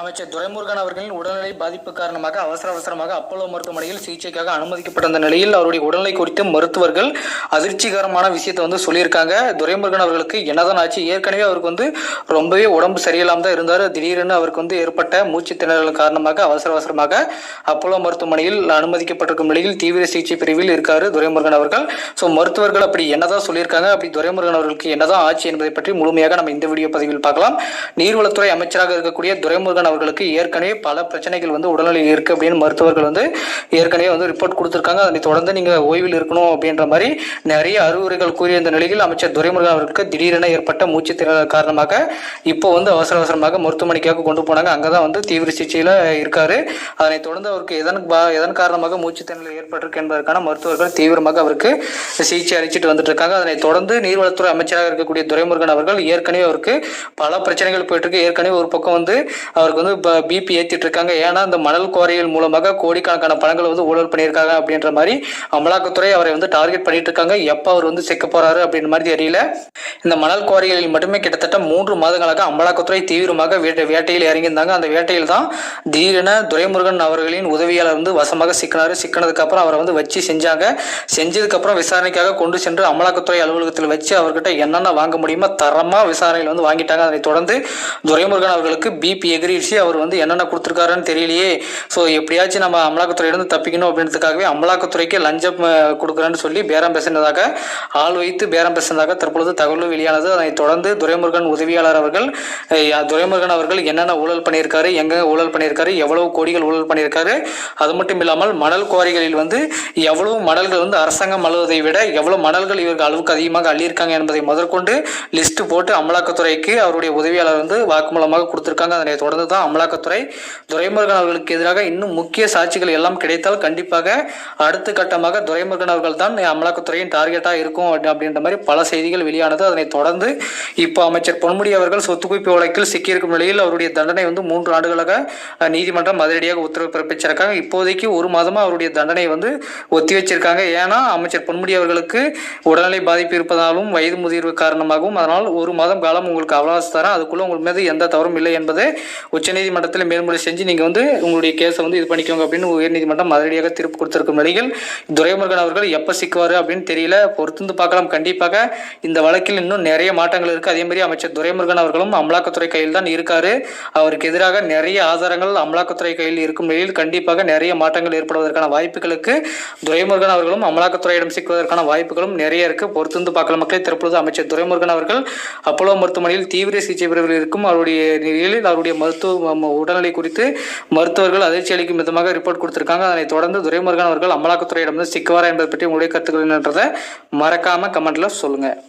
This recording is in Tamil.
அமைச்சர் துரைமுருகன் அவர்களின் உடல்நிலை பாதிப்பு காரணமாக அவசர அவசரமாக அப்போலோ மருத்துவமனையில் சிகிச்சைக்காக அனுமதிக்கப்பட்டிருந்த நிலையில் அவருடைய உடல்நிலை குறித்து மருத்துவர்கள் அதிர்ச்சிகரமான விஷயத்தை வந்து சொல்லியிருக்காங்க. துரைமுருகன் அவர்களுக்கு என்னதான் ஆச்சு? ஏற்கனவே அவருக்கு வந்து ரொம்பவே உடம்பு சரியில்லாம தான் இருந்தார். திடீரென அவருக்கு வந்து ஏற்பட்ட மூச்சு திணறல் காரணமாக அவசர அவசரமாக அப்போலோ மருத்துவமனையில் அனுமதிக்கப்பட்டிருக்கும் நிலையில் தீவிர சிகிச்சை பிரிவில் இருக்காரு துரைமுருகன் அவர்கள். ஸோ மருத்துவர்கள் அப்படி என்னதான் சொல்லியிருக்காங்க? அப்படி துரைமுருகன் அவர்களுக்கு என்னதான் ஆச்சு என்பதை பற்றி முழுமையாக நம்ம இந்த வீடியோ பதிவில் பார்க்கலாம். நீர்வளத்துறை அமைச்சராக இருக்கக்கூடிய துரைமுருகன் அவர்களுக்கு ஏற்கனவே பல பிரச்சனைகள் வந்து உடல்நிலை இருக்கு அப்படின்னு மருத்துவர்கள் வந்து ஏற்கனவே வந்து ரிப்போர்ட் கொடுத்துருக்காங்க. அதனை தொடர்ந்து நீங்க ஓய்வில் இருக்கணும் அப்படின்ற மாதிரி நிறைய அறிவுரைகள் கூறிய இந்த நிலையில் அமைச்சர் துரைமுருகன் அவர்களுக்கு திடீரென ஏற்பட்ட மூச்சு திணறல் காரணமாக இப்போ வந்து அவசர அவசரமாக மருத்துவமனைக்காக கொண்டு போனாங்க. அங்கதான் வந்து தீவிர சிகிச்சையில இருக்காரு. அதனை தொடர்ந்து அவருக்கு எதன் எதன் காரணமாக மூச்சு திணறல் ஏற்பட்டிருக்கு என்பதற்கான மருத்துவர்கள் தீவிரமாக அவருக்கு சிகிச்சை அளிச்சிட்டு வந்துட்டு இருக்காங்க அதனை தொடர்ந்து நீர்வளத்துறை அமைச்சராக இருக்கக்கூடிய துரைமுருகன் அவர்கள் ஏற்கனவே அவருக்கு பல பிரச்சனைகள் போயிட்டு இருக்கு ஏற்கனவே ஒரு பக்கம் வந்து அவர் அவருக்கு வந்து பிபி ஏற்றிட்டு இருக்காங்க. ஏன்னா இந்த மணல் குவாரிகள் மூலமாக கோடிக்கணக்கான பணங்கள் வந்து ஊழல் பண்ணியிருக்காங்க அப்படின்ற மாதிரி அமலாக்கத்துறை அவரை வந்து டார்கெட் பண்ணிட்டு இருக்காங்க. எப்போ அவர் வந்து சிக்க போறாரு அப்படின்ற மாதிரி தெரியல. இந்த மணல் குவாரிகளில் மட்டுமே கிட்டத்தட்ட மூன்று மாதங்களாக அமலாக்கத்துறை தீவிரமாக வேட்டை வேட்டையில் இறங்கியிருந்தாங்க. அந்த வேட்டையில் தான் திடீரென துரைமுருகன் அவர்களின் உதவியாளர் வந்து வசமாக சிக்கினாரு. சிக்கினதுக்கு அப்புறம் அவரை வந்து வச்சு செஞ்சாங்க. செஞ்சதுக்கு அப்புறம் விசாரணைக்காக கொண்டு சென்று அமலாக்கத்துறை அலுவலகத்தில் வச்சு அவர்கிட்ட என்னென்ன வாங்க முடியுமோ தரமா விசாரணையில் வந்து வாங்கிட்டாங்க. அதனை தொடர்ந்து துரைமுருகன் அவர்களுக்கு பிபி எகிரிச்சு அவர் வந்து என்னென்ன கொடுத்துருக்காருன்னு தெரியலையே. ஸோ எப்படியாச்சும் நம்ம அமலாக்கத்துறையிலிருந்து தப்பிக்கணும் அப்படின்றதுக்காகவே அமலாக்கத்துறைக்கு லஞ்சம் கொடுக்குறேன்னு சொல்லி பேரம் பேசினதாக ஆள் வைத்து பேரம் பேசினதாக தற்பொழுது தகவல் வெளியானது. அதனைத் தொடர்ந்து துரைமுருகன் உதவியாளர் அவர்கள் துரைமுருகன் அவர்கள் என்னென்ன ஊழல் பண்ணியிருக்காரு எங்கே ஊழல் பண்ணியிருக்காரு எவ்வளவு கோடிகள் ஊழல் பண்ணியிருக்காரு அது மட்டும் இல்லாமல் மணல் குவாரிகளில் வந்து எவ்வளவு மணல்கள் வந்து அரசாங்கம் அழுவதை விட எவ்வளவு மணல்கள் இவர்கள் அளவுக்கு அதிகமாக அள்ளியிருக்காங்க என்பதை முதற்கொண்டு லிஸ்ட் போட்டு அமலாக்கத்துறைக்கு அவருடைய உதவியாளர் வந்து வாக்குமூலமாக கொடுத்திருக்காங்க. அதனை தொடர்ந்து தான் அமலாக்கத்துறை. துரைமுருகன் அவர்களுக்கு எதிராக இன்னும் முக்கிய சாட்சிகள் எல்லாம் கிடைத்தால் கண்டிப்பாக அடுத்த கட்டமாக துரைமுருகன் அவர்கள் தான் அமலாக்கத்துறையின் டார்கெட்டாக இருக்கும் அப்படின்ற மாதிரி பல செய்திகள் வெளியானது. அதனைத் தொடர்ந்து இப்போ அமைச்சர் பொன்முடி அவர்கள் சொத்து குவிப்பு வழக்கில் சிக்கியிருக்கும் நிலையில் அவருடைய தண்டனை வந்து மூன்று ஆண்டுகளாக நீதிமன்றம் அதிரடியாக உத்தரவு பிறப்பிச்சிருக்காங்க. இப்போதைக்கு ஒரு மாதமாக அவருடைய தண்டனை வந்து ஒத்தி வச்சிருக்காங்க. ஏன்னா அமைச்சர் பொன்முடி அவர்களுக்கு உடல்நிலை பாதிப்பு இருப்பதாலும் வயது முதிர்வு காரணமாகவும் அதனால் ஒரு மாதம் காலம் உங்களுக்கு அவகாசம் தரேன். அதுக்குள்ளே உங்கள் மீது எந்த தவறும் இல்லை என்பதை உச்சநீதிமன்றத்தில் மேல்முறை செஞ்சு நீங்கள் வந்து உங்களுடைய கேஸை வந்து இது பண்ணிக்கோங்க அப்படின்னு உயர்நீதிமன்றம் அதிரடியாக தீர்ப்பு கொடுத்திருக்கும் நிலையில் துரைமுருகன் அவர்கள் எப்போ சிக்குவார் அப்படின்னு தெரியல. பொறுத்துந்து பார்க்கலாம். கண்டிப்பாக இந்த வழக்கில் இன்னும் நிறைய மாற்றங்கள் இருக்குது அதே மாதிரி அமைச்சர் துரைமுருகன் அவர்களும் அமலாக்கத்துறை கையில் தான் இருக்கார். அவருக்கு எதிராக நிறைய ஆதாரங்கள் அமலாக்கத்துறை கையில் இருக்கும் நிலையில் கண்டிப்பாக நிறைய மாற்றங்கள் ஏற்படுவதற்கான வாய்ப்புகளுக்கு துரைமுருகன் அவர்களும் அமலாக்கத்துறையிடம் சிக்குவதற்கான வாய்ப்புகளும் நிறைய இருக்குது பொறுத்திருந்து பார்க்கலாம் மக்களை. தற்பொழுது அமைச்சர் துரைமுருகன் அவர்கள் அப்போலோ மருத்துவமனையில் தீவிர சிகிச்சை பிரிவில் இருக்கும். அவருடைய நிலையில் அவருடைய மருத்துவ உடல்நிலை குறித்து மருத்துவர்கள் அதிர்ச்சி அளிக்கும் விதமாக ரிப்போர்ட் கொடுத்திருக்காங்க. அதனைத் தொடர்ந்து துரைமுருகன் அவர்கள் அமலாக்கத்துறையிடம் சிக்குவாரா என்பது பற்றி உங்களுடைய கருத்துக்கள் என்னன்றதை மறக்காம கமெண்ட்ல சொல்லுங்க.